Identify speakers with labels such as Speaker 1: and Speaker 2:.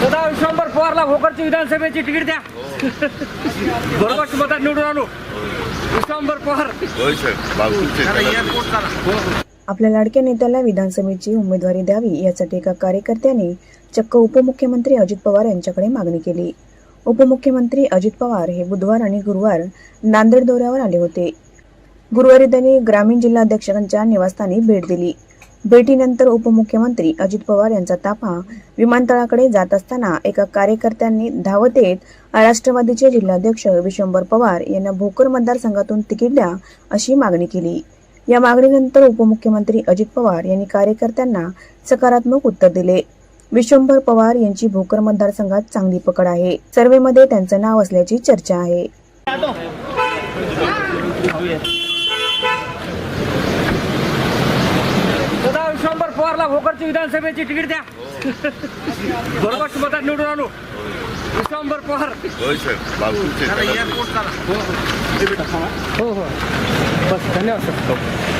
Speaker 1: सदा विश्वंभर पवारला भोकरची विधानसभेची तिकीट द्या. बरोबर मतात निवडून आणू. विश्वंभर पवार.
Speaker 2: होय साहेब. बाबूचे
Speaker 3: आपल्या लाडक्या नेत्याला विधानसभेची उमेदवारी द्यावी यासाठी एका कार्यकर्त्याने चक्क उपमुख्यमंत्री अजित पवार यांच्याकडे मागणी केली. उपमुख्यमंत्री अजित पवार हे बुधवार आणि गुरुवार नांदेड दौऱ्यावर आले होते. गुरुवारी त्यांनी ग्रामीण जिल्हाध्यक्षांच्या निवासस्थानी भेट दिली. भेटीनंतर उपमुख्यमंत्री अजित पवार यांचा ताफा विमानतळाकडे जात असताना एका कार्यकर्त्यांनी धावत येत राष्ट्रवादीचे जिल्हाध्यक्ष विश्वंभर पवार यांना भोकर मतदारसंघातून तिकीट द्या अशी मागणी केली. या मागणीनंतर उपमुख्यमंत्री अजित पवार यांनी कार्यकर्त्यांना सकारात्मक उत्तर दिले. विश्वंभर पवार यांची भोकर मतदारसंघात चांगली पकड आहे. सर्वेमध्ये त्यांचं नाव असल्याची चर्चा आहे
Speaker 1: सदा विश्वंभर पवारला भोकरची विधानसभेची तिकीट द्या. बरोबर मतात निवडून आणू. विश्वंभर पवार.
Speaker 2: साहेब. बाबूचे
Speaker 1: हो हो. बस धन्यवाद सर.